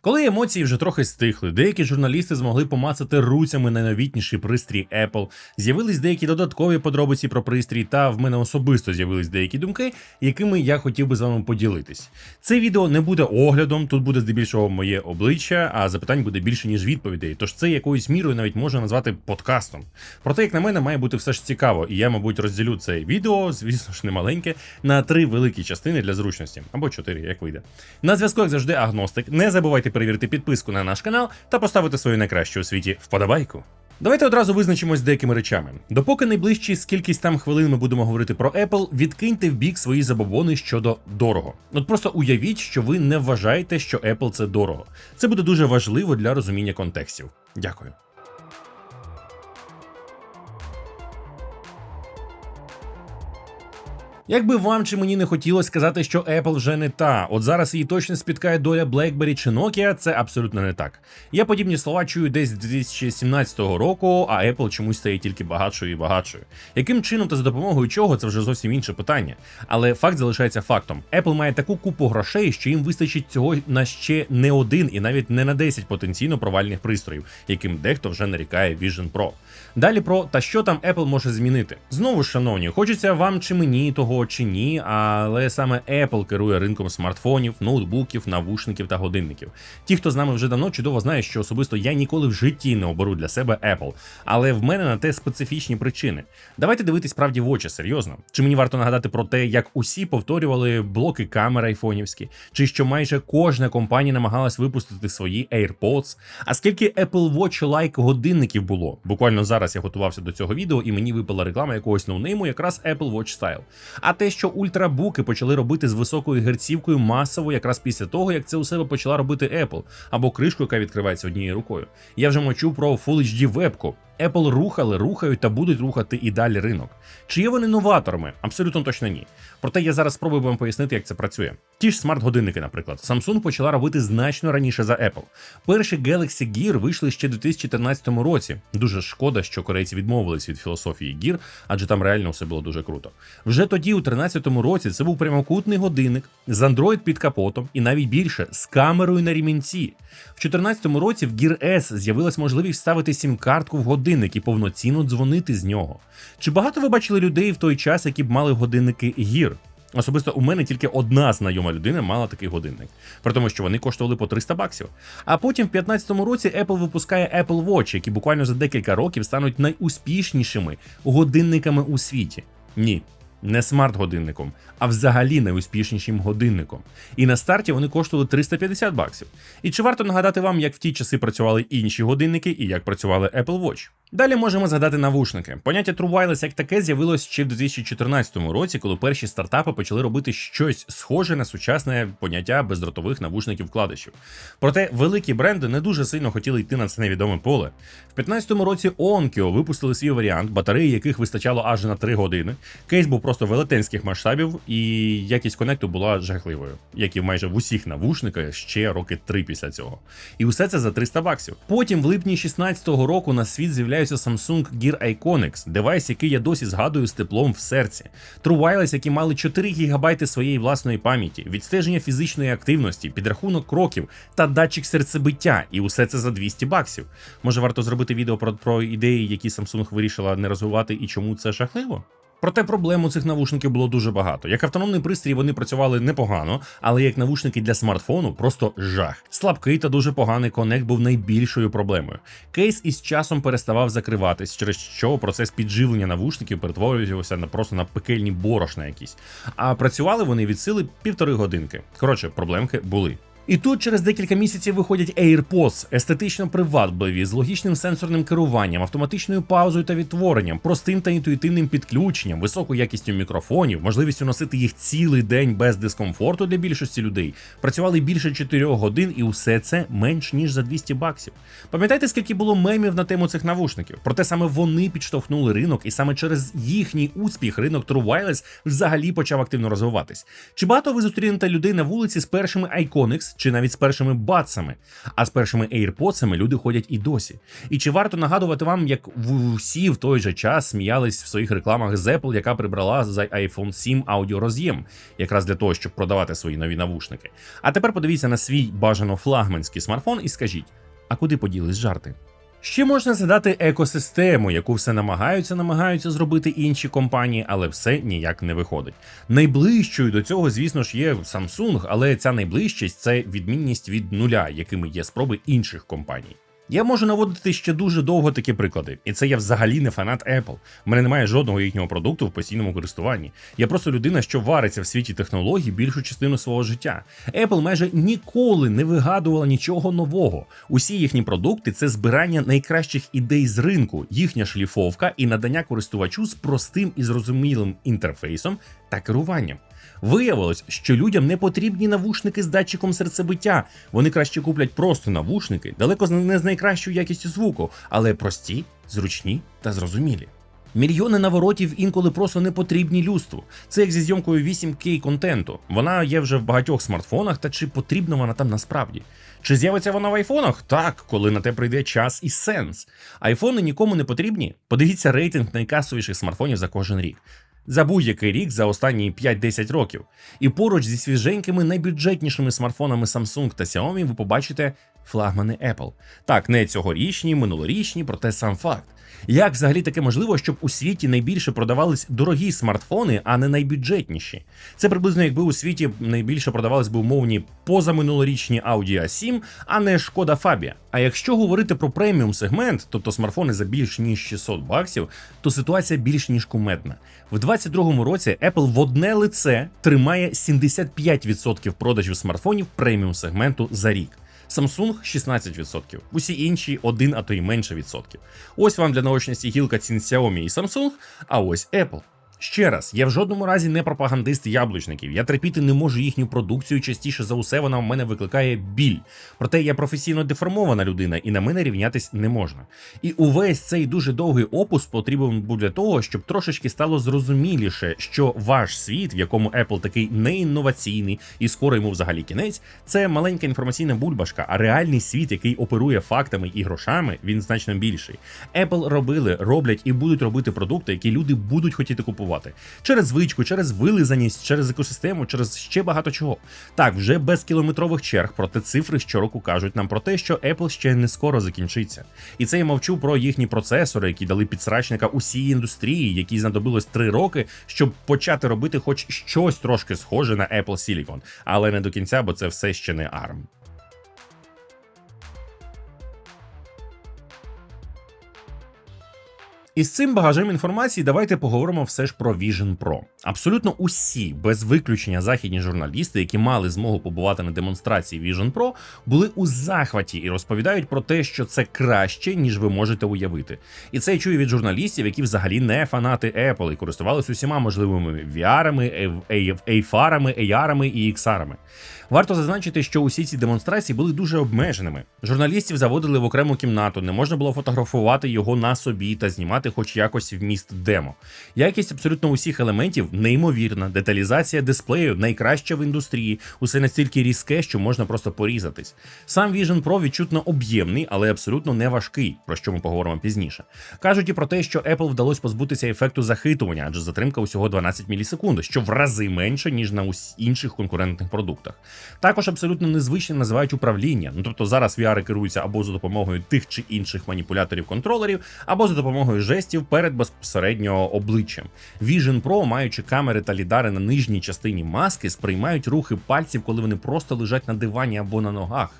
Коли емоції вже трохи стихли, деякі журналісти змогли помацати руцями найновітніший пристрій Apple, з'явились деякі додаткові подробиці про пристрій, та в мене особисто з'явились деякі думки, якими я хотів би з вами поділитись. Це відео не буде оглядом, тут буде здебільшого моє обличчя, а запитань буде більше ніж відповідей. Тож це якоюсь мірою навіть можна назвати подкастом. Проте, як на мене, має бути все ж цікаво, і я, мабуть, розділю це відео, звісно ж, не маленьке, на три великі частини для зручності або чотири, як вийде. На зв'язку, як завжди, агностик. Не забувайте перевірити підписку на наш канал та поставити свою найкращу у світі вподобайку. Давайте одразу визначимось з деякими речами. Допоки найближчі скількись там хвилин ми будемо говорити про Apple, відкиньте в бік свої забобони щодо дорого. От просто уявіть, що ви не вважаєте, що Apple це дорого. Це буде дуже важливо для розуміння контекстів. Дякую. Якби вам чи мені не хотілося сказати, що Apple вже не та, от зараз її точно спіткає доля BlackBerry чи Nokia, це абсолютно не так. Я подібні слова чую десь з 2017 року, а Apple чомусь стає тільки багатшою і багатшою. Яким чином та за допомогою чого це вже зовсім інше питання. Але факт залишається фактом: Apple має таку купу грошей, що їм вистачить цього на ще не один і навіть не на 10 потенційно провальних пристроїв, яким дехто вже нарікає Vision Pro. Далі про та що там Apple може змінити. Знову ж, шановні, хочеться вам чи мені того чи ні, але саме Apple керує ринком смартфонів, ноутбуків, навушників та годинників. Ті, хто з нами вже давно чудово знає, що особисто я ніколи в житті не оберу для себе Apple, але в мене на те специфічні причини. Давайте дивитись правді в очі, серйозно. Чи мені варто нагадати про те, як усі повторювали блоки камер айфонівські, чи що майже кожна компанія намагалась випустити свої AirPods, а скільки Apple Watch Like годинників було? Буквально зараз я готувався до цього відео, і мені випала реклама якогось ноунейму, якраз Apple Watch Style. А те, що ультрабуки почали робити з високою герцівкою масово, якраз після того, як це у себе почала робити Apple, або кришку, яка відкривається однією рукою. Я вже мочу про Full HD вебку. Apple рухали, рухають та будуть рухати і далі ринок. Чи є вони новаторами? Абсолютно точно ні. Проте я зараз спробую вам пояснити, як це працює. Ті ж смарт-годинники, наприклад, Samsung почала робити значно раніше за Apple. Перші Galaxy Gear вийшли ще у 2014 році. Дуже шкода, що корейці відмовились від філософії Gear, адже там реально все було дуже круто. Вже тоді, у 2013 році, це був прямокутний годинник з Android під капотом і навіть більше з камерою на рімінці. В 2014 році в Gear S з'явилась можливість вставити сім-картку в годинник і повноцінно дзвонити з нього. Чи багато ви бачили людей в той час, які б мали годинники гір? Особисто у мене тільки одна знайома людина мала такий годинник, при тому, що вони коштували по 300 баксів. А потім в 2015 році Apple випускає Apple Watch, які буквально за декілька років стануть найуспішнішими годинниками у світі. Ні, не смарт-годинником, а взагалі найуспішнішим годинником. І на старті вони коштували 350 баксів. І чи варто нагадати вам, як в ті часи працювали інші годинники і як працювали Apple Watch? Далі можемо згадати навушники. Поняття True Wireless як таке з'явилось ще в 2014 році, коли перші стартапи почали робити щось схоже на сучасне поняття бездротових навушників вкладишів. Проте великі бренди не дуже сильно хотіли йти на це невідоме поле. В 2015 році Onkyo випустили свій варіант, батареї яких вистачало аж на 3 години. Кейс був просто велетенських масштабів, і якість конекту була жахливою, як і майже в усіх навушниках ще роки 3 після цього. І усе це за 300 баксів. Потім, в липні 2016 року, на світ з'являється Samsung Gear Iconics, девайс, який я досі згадую з теплом в серці. True Wireless, які мали 4 ГБ своєї власної пам'яті, відстеження фізичної активності, підрахунок кроків та датчик серцебиття, і усе це за 200 баксів. Може варто зробити відео про, про ідеї, які Samsung вирішила не розвивати, і чому це жахливо? Проте проблем у цих навушників було дуже багато. Як автономний пристрій вони працювали непогано, але як навушники для смартфону просто жах. Слабкий та дуже поганий конект був найбільшою проблемою. Кейс із часом переставав закриватись, через що процес підживлення навушників перетворювався на просто на пекельні борошна якісь. А працювали вони від сили півтори годинки. Коротше, проблемки були. І тут через декілька місяців виходять AirPods, естетично привабливі, з логічним сенсорним керуванням, автоматичною паузою та відтворенням, простим та інтуїтивним підключенням, високою якістю мікрофонів, можливістю носити їх цілий день без дискомфорту для більшості людей. Працювали більше 4 годин, і усе це менш ніж за 200 баксів. Пам'ятаєте, скільки було мемів на тему цих навушників? Проте саме вони підштовхнули ринок, і саме через їхній успіх ринок True Wireless взагалі почав активно розвиватись. Чи багато ви зустрінете людей на вулиці з першими Iconics чи навіть з першими бацами. А з першими AirPods люди ходять і досі. І чи варто нагадувати вам, як всі в той же час сміялись в своїх рекламах з Apple, яка прибрала за iPhone 7 аудіороз'єм, якраз для того, щоб продавати свої нові навушники. А тепер подивіться на свій бажано флагманський смартфон і скажіть: а куди поділись жарти? Ще можна згадати екосистему, яку все намагаються, намагаються зробити інші компанії, але все ніяк не виходить. Найближчою до цього, звісно ж, є Samsung, але ця найближчість це відмінність від нуля, якими є спроби інших компаній. Я можу наводити ще дуже довго такі приклади, і це я взагалі не фанат Apple. У мене немає жодного їхнього продукту в постійному користуванні. Я просто людина, що вариться в світі технологій більшу частину свого життя. Apple майже ніколи не вигадувала нічого нового. Усі їхні продукти це збирання найкращих ідей з ринку, їхня шліфовка і надання користувачу з простим і зрозумілим інтерфейсом та керуванням. Виявилось, що людям не потрібні навушники з датчиком серцебиття. Вони краще куплять просто навушники, далеко не з найкращою якістю звуку, але прості, зручні та зрозумілі. Мільйони наворотів інколи просто не потрібні людству. Це як зі зйомкою 8К контенту. Вона є вже в багатьох смартфонах, та чи потрібна вона там насправді? Чи з'явиться вона в айфонах? Так, коли на те прийде час і сенс. Айфони нікому не потрібні. Подивіться рейтинг найкасовіших смартфонів за кожен рік. За будь-який рік за останні 5-10 років. І поруч зі свіженькими найбюджетнішими смартфонами Samsung та Xiaomi ви побачите флагмани Apple. Так, не цьогорічні, минулорічні, проте сам факт. Як взагалі таке можливо, щоб у світі найбільше продавались дорогі смартфони, а не найбюджетніші? Це приблизно якби у світі найбільше продавались би умовні позаминулорічні Audi A7, а не Шкода Фабія. А якщо говорити про преміум сегмент, тобто смартфони за більш ніж 600 баксів, то ситуація більш ніж кумедна. В 2022 році Apple в одне лице тримає 75% продажів смартфонів преміум сегменту за рік. Samsung 16%, усі інші 1, а то й менше відсотків. Ось вам для наочності гілка цін Xiaomi і Samsung, а ось Apple. Ще раз, я в жодному разі не пропагандист яблучників. Я терпіти не можу їхню продукцію. Частіше за усе вона в мене викликає біль. Проте я професійно деформована людина, і на мене рівнятись не можна. І увесь цей дуже довгий опус потрібен був для того, щоб трошечки стало зрозуміліше, що ваш світ, в якому Apple такий неінноваційний і скоро йому взагалі кінець, це маленька інформаційна бульбашка, а реальний світ, який оперує фактами і грошами, він значно більший. Apple робили, роблять і будуть робити продукти, які люди будуть хотіти купувати через звичку, через вилизаність, через екосистему, через ще багато чого. Так, вже без кілометрових черг, проте цифри щороку кажуть нам про те, що Apple ще не скоро закінчиться. І це я мовчу про їхні процесори, які дали підсрачника усій індустрії, якій знадобилось три роки, щоб почати робити хоч щось трошки схоже на Apple Silicon, але не до кінця, бо це все ще не ARM. І з цим багажем інформації давайте поговоримо все ж про Vision Pro. Абсолютно усі, без виключення західні журналісти, які мали змогу побувати на демонстрації Vision Pro, були у захваті і розповідають про те, що це краще, ніж ви можете уявити. І це я чую від журналістів, які взагалі не фанати Apple і користувалися усіма можливими VR-ами, AR-ами, AR-ами і XR-ами. Варто зазначити, що усі ці демонстрації були дуже обмеженими. Журналістів заводили в окрему кімнату, не можна було фотографувати його на собі та знімати хоч якось вміст демо. Якість абсолютно усіх елементів неймовірна, деталізація дисплею найкраща в індустрії, усе настільки різке, що можна просто порізатись. Сам Vision Pro відчутно об'ємний, але абсолютно не важкий, про що ми поговоримо пізніше. Кажуть і про те, що Apple вдалося позбутися ефекту захитування, адже затримка усього 12 мілісекунд, що в рази менше, ніж на інших конкурентних продуктах. Також абсолютно незвичним називають управління. Ну тобто зараз VR керуються або за допомогою тих чи інших маніпуляторів контролерів, або за допомогою жестів перед безпосередньо обличчям. Vision Pro, маючи камери та лідари на нижній частині маски, сприймають рухи пальців, коли вони просто лежать на дивані або на ногах.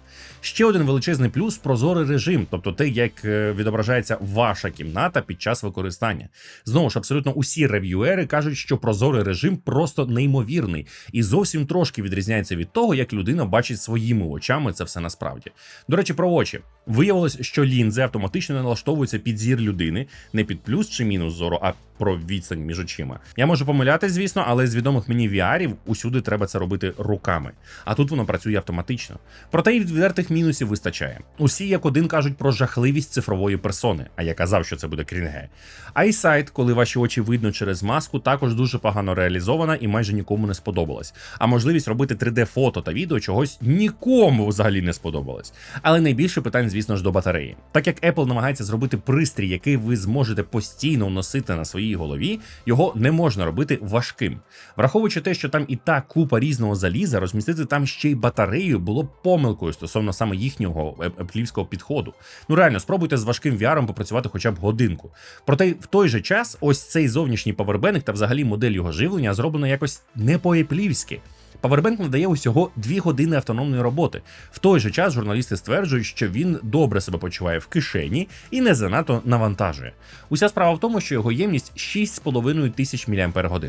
Ще один величезний плюс прозорий режим, тобто те, як е, відображається ваша кімната під час використання. Знову ж абсолютно усі рев'юери кажуть, що прозорий режим просто неймовірний і зовсім трошки відрізняється від того, як людина бачить своїми очами це все насправді. До речі, про очі виявилось, що лінзи автоматично налаштовуються під зір людини, не під плюс чи мінус зору, а про відстань між очима. Я можу помилятись, звісно, але з відомих мені VR-ів усюди треба це робити руками. А тут воно працює автоматично. Проте і відвертих мінусів вистачає. Усі як один кажуть про жахливість цифрової персони, а я казав, що це буде крінге. Айсайт, коли ваші очі видно через маску, також дуже погано реалізована і майже нікому не сподобалась. А можливість робити 3D-фото та відео чогось нікому взагалі не сподобалось. Але найбільше питань, звісно ж, до батареї. Так як Apple намагається зробити пристрій, який ви зможете постійно носити на своїй голові, його не можна робити важким. Враховуючи те, що там і та купа різного заліза, розмістити там ще й батарею було помилкою стосовно саме їхнього еплівського підходу. Ну реально, спробуйте з важким VR попрацювати хоча б годинку. Проте в той же час ось цей зовнішній павербенк та взагалі модель його живлення зроблено якось не по-еплівськи. Павербенк надає усього 2 години автономної роботи. В той же час журналісти стверджують, що він добре себе почуває в кишені і не занадто навантажує. Уся справа в тому, що його ємність 6,5 тисяч мАч.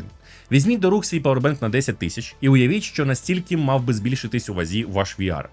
Візьміть до рук свій павербенк на 10 тисяч і уявіть, що настільки мав би збільшитись у вазі ваш VR.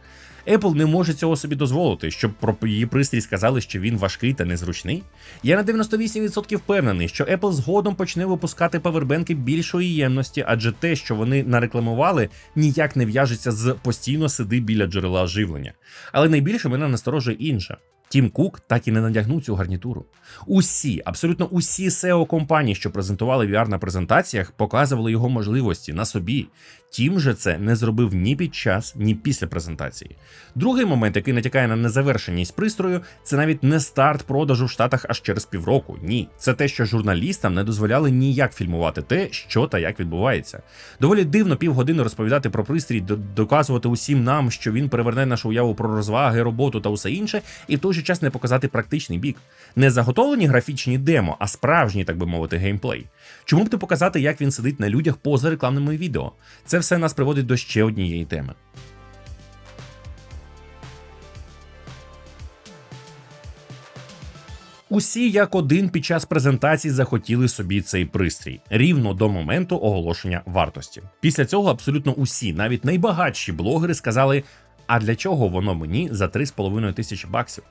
Apple не може цього собі дозволити, щоб про її пристрій сказали, що він важкий та незручний. Я на 98% впевнений, що Apple згодом почне випускати павербенки більшої ємності, адже те, що вони нарекламували, ніяк не в'яжеться з постійно сиди біля джерела живлення. Але найбільше мене насторожує інше. Тім Кук так і не надягнув цю гарнітуру. Усі, абсолютно усі SEO компанії, що презентували VR на презентаціях, показували його можливості на собі. Тім же це не зробив ні під час, ні після презентації. Другий момент, який натякає на незавершеність пристрою, це навіть не старт продажу в Штатах аж через півроку. Ні, це те, що журналістам не дозволяли ніяк фільмувати те, що та як відбувається. Доволі дивно півгодини розповідати про пристрій, доказувати усім нам, що він переверне нашу уяву про розваги, роботу та усе інше, і в той же час не показати практичний бік. Не заготовлені графічні демо, а справжній, так би мовити, геймплей. Чому б не показати, як він сидить на людях поза рекламними відео? Це все нас приводить до ще однієї теми. Усі як один під час презентації захотіли собі цей пристрій рівно до моменту оголошення вартості. Після цього абсолютно усі, навіть найбагатші блогери, сказали: а для чого воно мені за 3,5 тисячі баксів?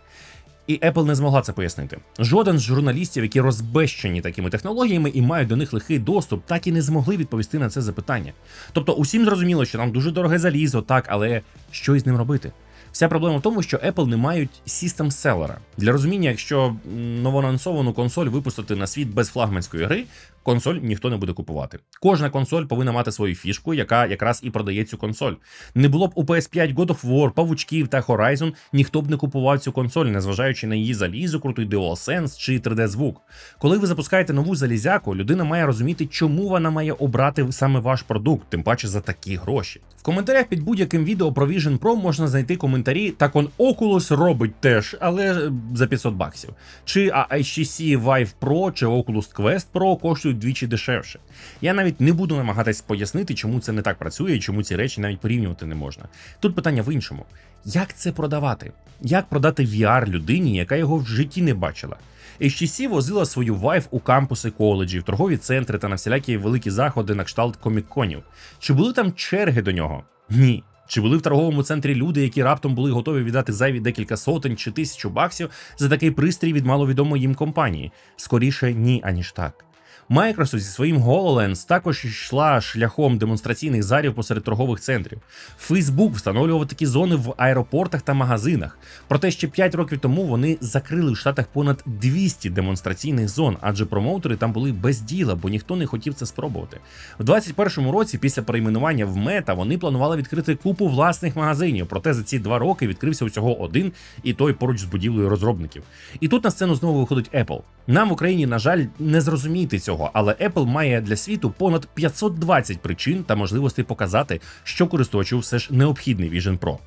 І Apple не змогла це пояснити. Жоден з журналістів, які розбещені такими технологіями і мають до них лихий доступ, так і не змогли відповісти на це запитання. Тобто, усім зрозуміло, що нам дуже дороге залізо, так, але що із ним робити? Вся проблема в тому, що Apple не мають систем селера. Для розуміння, якщо новоанонсовану консоль випустити на світ без флагманської гри, консоль ніхто не буде купувати. Кожна консоль повинна мати свою фішку, яка якраз і продає цю консоль. Не було б у PS5 God of War, павучків та Horizon, ніхто б не купував цю консоль, незважаючи на її залізо, крутий DualSense чи 3D-звук. Коли ви запускаєте нову залізяку, людина має розуміти, чому вона має обрати саме ваш продукт, тим паче за такі гроші. В коментарях під будь-яким відео про Vision Pro можна знайти коментарі. Так он Oculus робить теж, але за 500 баксів. Чи HTC Vive Pro чи Oculus Quest Pro коштують вдвічі дешевше. Я навіть не буду намагатись пояснити, чому це не так працює і чому ці речі навіть порівнювати не можна. Тут питання в іншому: як це продавати? Як продати VR людині, яка його в житті не бачила? HTC возила свою Vive у кампуси коледжів, торгові центри та на всілякі великі заходи на кшталт коміконів. Чи були там черги до нього? Ні. Чи були в торговому центрі люди, які раптом були готові віддати зайві декілька сотень чи тисячу баксів за такий пристрій від маловідомої їм компанії? Скоріше ні, аніж так. Microsoft зі своїм HoloLens також йшла шляхом демонстраційних зарів посеред торгових центрів. Facebook встановлював такі зони в аеропортах та магазинах. Проте ще 5 років тому вони закрили в Штатах понад 200 демонстраційних зон, адже промоутери там були без діла, бо ніхто не хотів це спробувати. В 2021 році, після перейменування в Мета, вони планували відкрити купу власних магазинів. Проте за ці два роки відкрився усього один, і той поруч з будівлею розробників. І тут на сцену знову виходить Apple. Нам в Україні, на жаль, не зрозуміти цього але Apple має для світу понад 520 причин та можливостей показати, що користувачу все ж необхідний Vision Pro.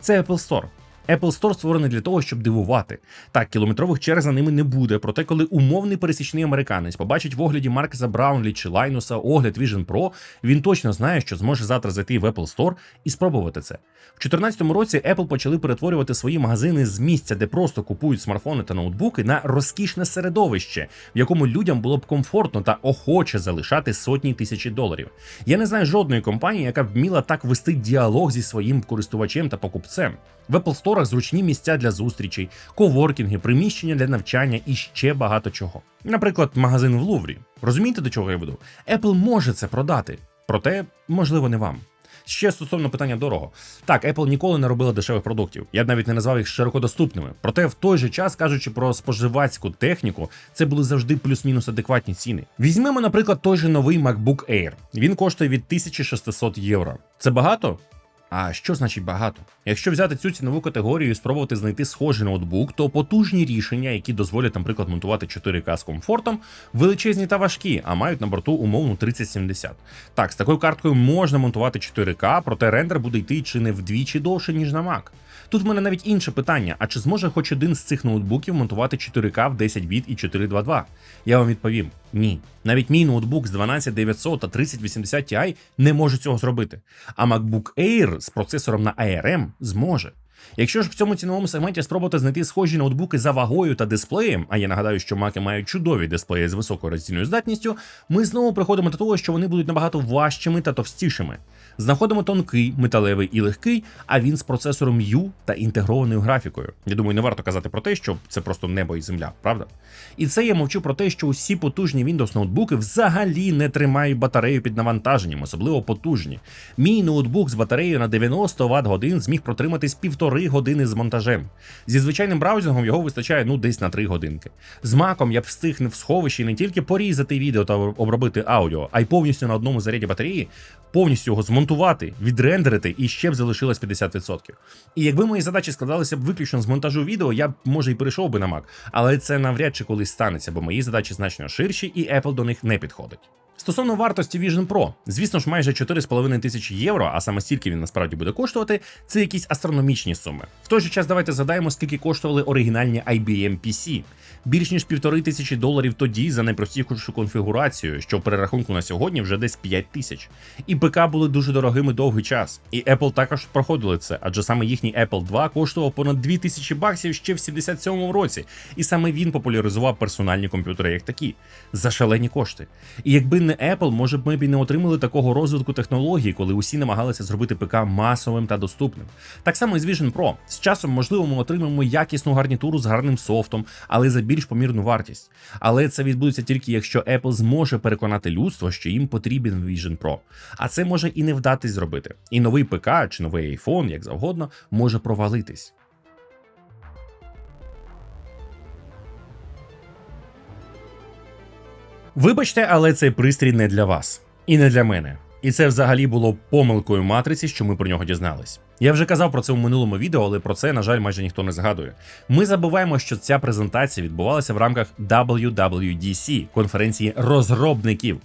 Це Apple Store. Apple Store створений для того, щоб дивувати. Так, кілометрових черг за ними не буде. Проте, коли умовний пересічний американець побачить в огляді Маркеса Браунлі чи Лайнуса огляд Vision Pro, він точно знає, що зможе завтра зайти в Apple Store і спробувати це. В 2014 році Apple почали перетворювати свої магазини з місця, де просто купують смартфони та ноутбуки, на розкішне середовище, в якому людям було б комфортно та охоче залишати сотні тисячі доларів. Я не знаю жодної компанії, яка б вміла так вести діалог зі своїм користувачем та покупцем. В Apple Store коридорах зручні місця для зустрічей, коворкінги, приміщення для навчання і ще багато чого. Наприклад, магазин в Луврі. Розумієте, до чого я веду? Apple може це продати, проте, можливо, не вам. Ще стосовно питання дорого. Так, Apple ніколи не робила дешевих продуктів. Я б навіть не назвав їх широкодоступними. Проте в той же час, кажучи про споживацьку техніку, це були завжди плюс-мінус адекватні ціни. Візьмемо, наприклад, той же новий MacBook Air. Він коштує від 1600 євро. Це багато? А що значить багато? Якщо взяти цю цінову категорію і спробувати знайти схожий ноутбук, то потужні рішення, які дозволять, наприклад, монтувати 4К з комфортом, величезні та важкі, а мають на борту умовну 3070. Так, з такою карткою можна монтувати 4К, проте рендер буде йти чи не вдвічі довше, ніж на Mac. Тут в мене навіть інше питання: а чи зможе хоч один з цих ноутбуків монтувати 4К в 10 біт і 422? Я вам відповім: ні. Навіть мій ноутбук з 12900 та 3080 Ti не може цього зробити. А MacBook Air з процесором на ARM зможе. Якщо ж в цьому ціновому сегменті спробувати знайти схожі ноутбуки за вагою та дисплеєм, а я нагадаю, що маки мають чудові дисплеї з високою роздільною здатністю, ми знову приходимо до того, що вони будуть набагато важчими та товстішими. Знаходимо тонкий, металевий і легкий, а він з процесором U та інтегрованою графікою. Я думаю, не варто казати про те, що це просто небо і земля, правда? І це я мовчу про те, що усі потужні Windows ноутбуки взагалі не тримають батарею під навантаженням, особливо потужні. Мій ноутбук з батареєю на 90 Вт годин зміг протриматись півтори години з монтажем. Зі звичайним браузингом його вистачає ну десь на 3 годинки. З маком я б встиг в сховищі не тільки порізати відео та обробити аудіо, а й повністю на одному заряді батареї, повністю його змонтувати, відрендерити і ще б залишилось 50%. І якби мої задачі складалися б виключно з монтажу відео, я б може і перейшов би на Mac, але це навряд чи колись станеться, бо мої задачі значно ширші, і Apple до них не підходить. Стосовно вартості Vision Pro, звісно ж, майже 4,5 тисячі євро, а саме стільки він насправді буде коштувати, це якісь астрономічні суми. В той же час давайте згадаємо, скільки коштували оригінальні IBM PC. Більш ніж півтори тисячі доларів тоді за найпростішу конфігурацію, що в перерахунку на сьогодні вже десь 5 тисяч. І ПК були дуже дорогими довгий час. І Apple також проходили це, адже саме їхній Apple 2 коштував понад 2 тисячі баксів ще в 77-му році. І саме він популяризував персональні комп'ютери як такі за шалені кошти. І якби не Apple, може б ми б і не отримали такого розвитку технологій, коли усі намагалися зробити ПК масовим та доступним. Так само і з Vision Pro. З часом, можливо, ми отримаємо якісну гарнітуру з гарним софтом, але за більш помірну вартість. Але це відбудеться тільки якщо Apple зможе переконати людство, що їм потрібен Vision Pro. А це може і не вдатись зробити. І новий ПК чи новий iPhone, як завгодно, може провалитись. Вибачте, але цей пристрій не для вас і не для мене. І це взагалі було помилкою матриці, що ми про нього дізнались. Я вже казав про це в минулому відео, але про це, на жаль, майже ніхто не згадує. Ми забуваємо, що ця презентація відбувалася в рамках WWDC, конференції розробників.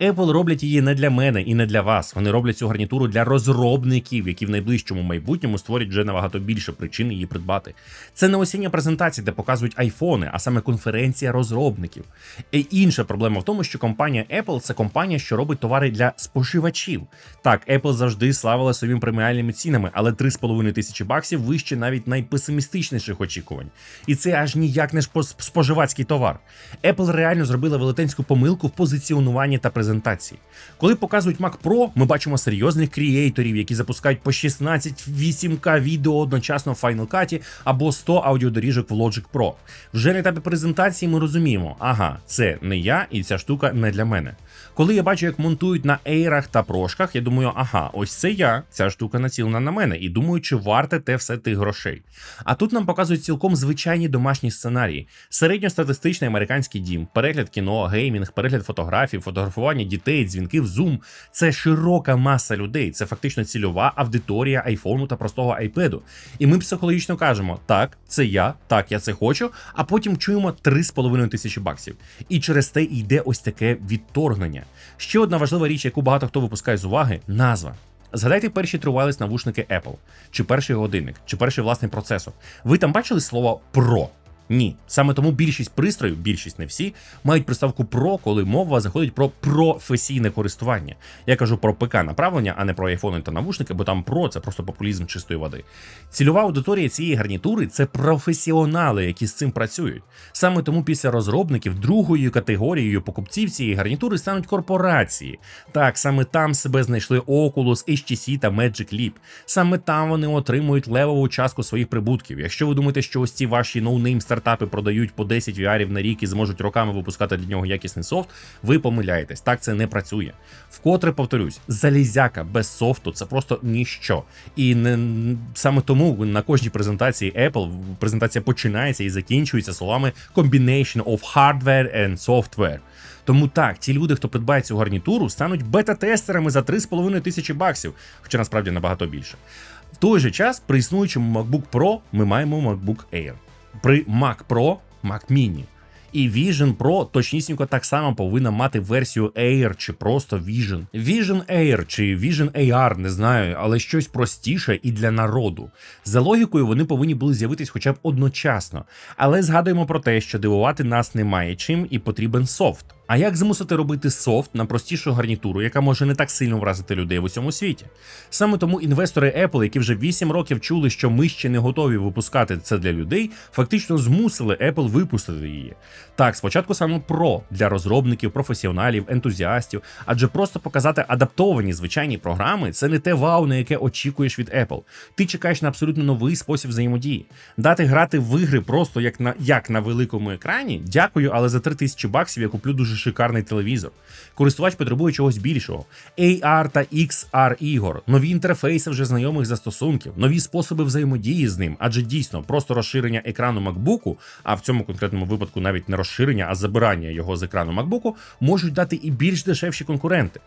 Apple роблять її не для мене і не для вас. Вони роблять цю гарнітуру для розробників, які в найближчому майбутньому створять вже набагато більше причин її придбати. Це не осіння презентація, де показують айфони, а саме конференція розробників. І інша проблема в тому, що компанія Apple це компанія, що робить товари для споживачів. Так, Apple завжди славила своїми преміальними цінами, але 3,5 тисячі баксів вище навіть найпесимістичніших очікувань. І це аж ніяк не споживацький товар. Apple реально зробила велетенську помилку в позиціонуванні та презентації. Коли показують Mac Pro, ми бачимо серйозних крієйторів, які запускають по 16 8К відео одночасно в Final Cut або 100 аудіодоріжок в Logic Pro. Вже на етапі презентації ми розуміємо, ага, це не я і ця штука не для мене. Коли я бачу, як монтують на ейрах та прошках, я думаю, ага, ось це я, ця штука націлена на мене, і думаю, чи варте те все тих грошей. А тут нам показують цілком звичайні домашні сценарії: середньостатистичний американський дім, перегляд кіно, геймінг, перегляд фотографій, фотографування дітей, дзвінки в Zoom. Це широка маса людей, це фактично цільова аудиторія айфону та простого айпеду. І ми психологічно кажемо, так, це я, так, я це хочу, а потім чуємо 3,5 тисячі баксів. І через те йде ось таке відторгнення. Ще одна важлива річ, яку багато хто випускає з уваги назва. Згадайте перші тривалість навушники Apple, чи перший годинник, чи перший власний процесор. Ви там бачили слово Pro? Ні, саме тому більшість пристроїв, більшість не всі, мають приставку Pro, коли мова заходить про професійне користування. Я кажу про ПК направлення, а не про айфони та навушники, бо там Pro – це просто популізм чистої води. Цільова аудиторія цієї гарнітури це професіонали, які з цим працюють. Саме тому після розробників другою категорією покупців цієї гарнітури стануть корпорації. Так, саме там себе знайшли Oculus, HTC та Magic Leap. Саме там вони отримують левову частку своїх прибутків. Якщо ви думаєте, що ось ці ваші ноунейм стартапи продають по 10 VR на рік і зможуть роками випускати для нього якісний софт, ви помиляєтесь. Так це не працює. Вкотре повторюсь, залізяка без софту це просто ніщо. І не саме тому на кожній презентації Apple презентація починається і закінчується словами combination of hardware and software. Тому так, ті люди, хто придбає цю гарнітуру, стануть бета-тестерами за 3,5 тисячі баксів, хоча насправді набагато більше. В той же час при існуючому MacBook Pro ми маємо MacBook Air. При Mac Pro Mac Mini. І Vision Pro точнісінько так само повинна мати версію Air чи просто Vision. Vision Air чи Vision AR, не знаю, але щось простіше і для народу. За логікою, вони повинні були з'явитись хоча б одночасно. Але згадуємо про те, що дивувати нас немає чим і потрібен софт. А як змусити робити софт на простішу гарнітуру, яка може не так сильно вразити людей в усьому світі? Саме тому інвестори Apple, які вже 8 років чули, що ми ще не готові випускати це для людей, фактично змусили Apple випустити її. Так, спочатку саме Pro для розробників, професіоналів, ентузіастів, адже просто показати адаптовані звичайні програми це не те вау, на яке очікуєш від Apple. Ти чекаєш на абсолютно новий спосіб взаємодії. Дати грати в ігри просто як на як на великому екрані. Дякую, але за 3000 баксів я куплю дуже шикарний телевізор. Користувач потребує чогось більшого. AR та XR ігор, нові інтерфейси вже знайомих застосунків, нові способи взаємодії з ним, адже дійсно просто розширення екрану MacBook, а в цьому конкретному випадку навіть не розширення, а забирання його з екрану MacBook, можуть дати і більш дешевші конкуренти.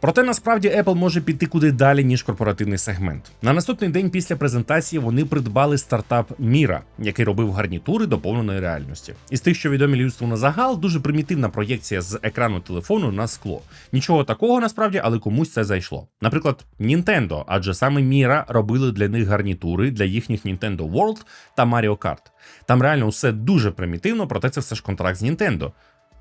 Проте насправді Apple може піти куди далі, ніж корпоративний сегмент. На наступний день після презентації вони придбали стартап Mira, який робив гарнітури доповненої реальності. Із тих, що відомі людству на загал, дуже примітивна проєкція з екрану телефону на скло. Нічого такого насправді, але комусь це зайшло. Наприклад, Nintendo, адже саме Mira робили для них гарнітури для їхніх Nintendo World та Mario Kart. Там реально все дуже примітивно, проте це все ж контракт з Nintendo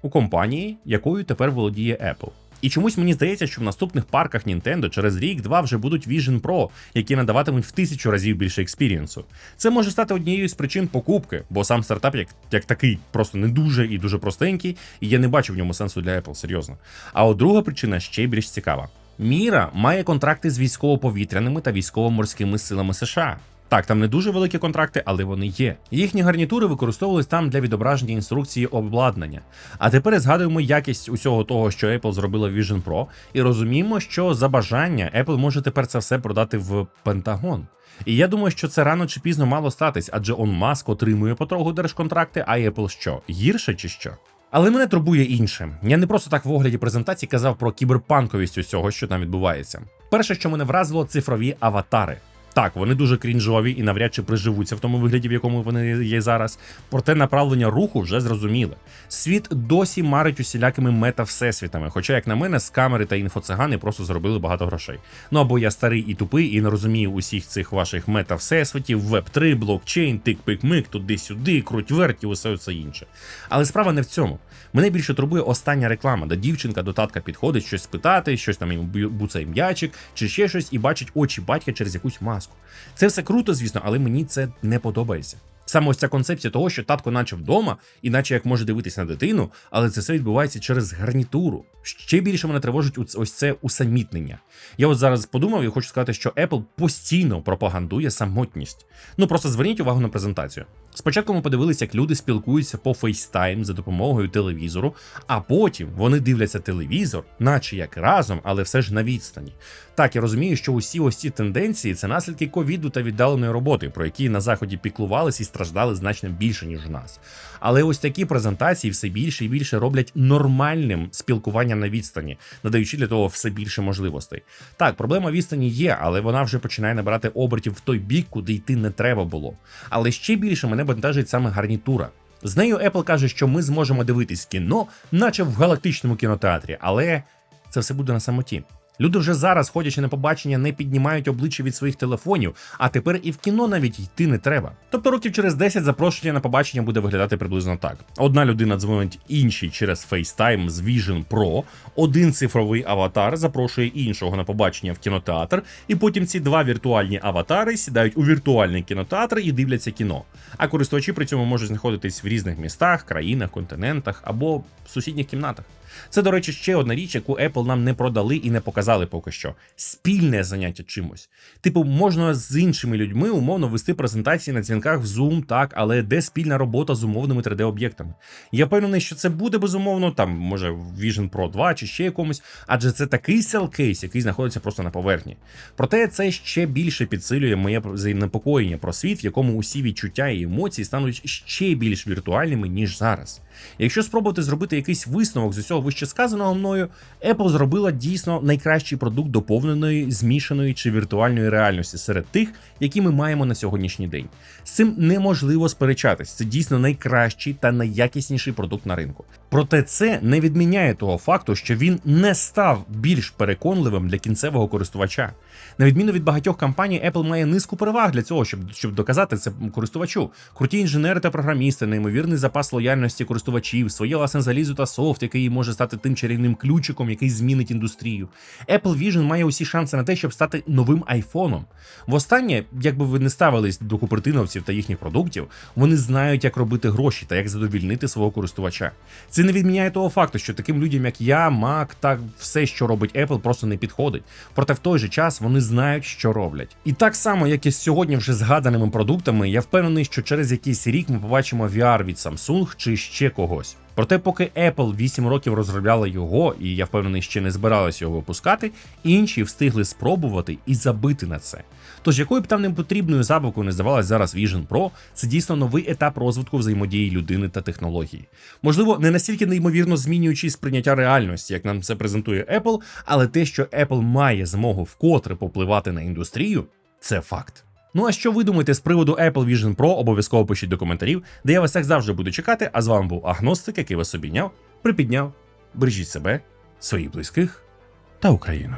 у компанії, якою тепер володіє Apple. І чомусь мені здається, що в наступних парках Nintendo через рік-два вже будуть Vision Pro, які надаватимуть в тисячу разів більше експірієнсу. Це може стати однією з причин покупки, бо сам стартап, як як такий, просто не дуже і дуже простенький, і я не бачу в ньому сенсу для Apple, серйозно. А от друга причина ще більш цікава. Міра має контракти з військово-повітряними та військово-морськими силами США. Так, там не дуже великі контракти, але вони є. Їхні гарнітури використовувались там для відображення інструкції обладнання. А тепер згадуємо якість усього того, що Apple зробила в Vision Pro, і розуміємо, що за бажання Apple може тепер це все продати в Пентагон. І я думаю, що це рано чи пізно мало статись, адже он Маск отримує потроху держконтракти, а Apple що гірше чи що? Але мене турбує інше. Я не просто так в огляді презентації казав про кіберпанковість усього, що там відбувається. Перше, що мене вразило, цифрові аватари. Так, вони дуже крінжові і навряд чи приживуться в тому вигляді, в якому вони є зараз. Проте направлення руху вже зрозуміле. Світ досі марить усілякими мета-всесвітами, хоча, як на мене, з камери та інфоцигани просто зробили багато грошей. Ну або я старий і тупий, і не розумію усіх цих ваших мета-всесвітів, веб 3 блокчейн, тик-пик-мик, туди-сюди, круть верті, усе це інше. Але справа не в цьому. Мене більше турбує остання реклама, де дівчинка до татка підходить щось спитати, щось там йому буцає м'ячик, чи ще щось, і бачить очі батька через якусь маску. Це все круто, звісно, але мені це не подобається. Саме ось ця концепція того, що татко наче вдома, іначе як може дивитися на дитину, але це все відбувається через гарнітуру. Ще більше мене тривожить ось це усамітнення. Я от зараз подумав і хочу сказати, що Apple постійно пропагандує самотність. Ну просто зверніть увагу на презентацію. Спочатку ми подивилися, як люди спілкуються по FaceTime за допомогою телевізору, а потім вони дивляться телевізор, наче як разом, але все ж на відстані. Так, я розумію, що усі ось ці тенденції це наслідки ковіду та віддаленої роботи, про які на заході піклувались і страждали значно більше, ніж у нас. Але ось такі презентації все більше і більше роблять нормальним спілкування на відстані, надаючи для того все більше можливостей. Так, проблема відстані є, але вона вже починає набирати обертів в той бік, куди йти не треба було. Але ще більше мене бентежить саме гарнітура. З нею Apple каже, що ми зможемо дивитись кіно, наче в галактичному кінотеатрі, але це все буде на самоті. Люди вже зараз, ходячи на побачення, не піднімають обличчя від своїх телефонів, а тепер і в кіно навіть йти не треба. Тобто років через 10 запрошення на побачення буде виглядати приблизно так: одна людина дзвонить іншій через FaceTime з Vision Pro, один цифровий аватар запрошує іншого на побачення в кінотеатр, і потім ці два віртуальні аватари сідають у віртуальний кінотеатр і дивляться кіно. А користувачі при цьому можуть знаходитись в різних містах, країнах, континентах або в сусідніх кімнатах. Це, до речі, ще одна річ, яку Apple нам не продали і не показали поки що. Спільне заняття чимось. Типу, можна з іншими людьми умовно вести презентації на дзвінках в Zoom, так, але де спільна робота з умовними 3D-об'єктами? Я впевнений, що це буде безумовно, там, може, в Vision Pro 2 чи ще якомусь, адже це такий селкейс, який знаходиться просто на поверхні. Проте це ще більше підсилює моє занепокоєння про світ, в якому усі відчуття і емоції стануть ще більш віртуальними, ніж зараз. Якщо спробувати зробити якийсь висновок з усього вище сказаного мною, Apple зробила дійсно найкращий продукт доповненої, змішаної чи віртуальної реальності серед тих, які ми маємо на сьогоднішній день. З цим неможливо сперечатись. Це дійсно найкращий та найякісніший продукт на ринку. Проте це не відміняє того факту, що він не став більш переконливим для кінцевого користувача. На відміну від багатьох компаній, Apple має низку переваг для цього, щоб щоб доказати це користувачу. Круті інженери та програмісти, неймовірний запас лояльності користувачів, своє власне залізо та софт, який може стати тим чарівним ключиком, який змінить індустрію. Apple Vision має усі шанси на те, щоб стати новим айфоном. Востаннє, якби ви не ставились до купертиновців та їхніх продуктів, вони знають, як робити гроші та як задовільнити свого користувача. Це не відміняє того факту, що таким людям, як я, Mac та все, що робить Apple, просто не підходить. Проте в той же час вони знають, що роблять. І так само, як і з сьогодні вже згаданими продуктами, я впевнений, що через якийсь рік ми побачимо VR від Samsung чи ще когось. Проте, поки Apple 8 років розробляла його, і я впевнений, ще не збиралась його випускати, інші встигли спробувати і забити на це. Тож, якою б там не потрібною забавкою не здавалась зараз Vision Pro, це дійсно новий етап розвитку взаємодії людини та технології. Можливо, не настільки неймовірно змінюючи сприйняття реальності, як нам це презентує Apple, але те, що Apple має змогу вкотре попливати на індустрію, це факт. Ну а що ви думаєте з приводу Apple Vision Pro, обов'язково пишіть до коментарів, де я вас як завжди буду чекати. А з вами був Агностик, який вас обійняв, припідняв. Бережіть себе, своїх близьких та Україну.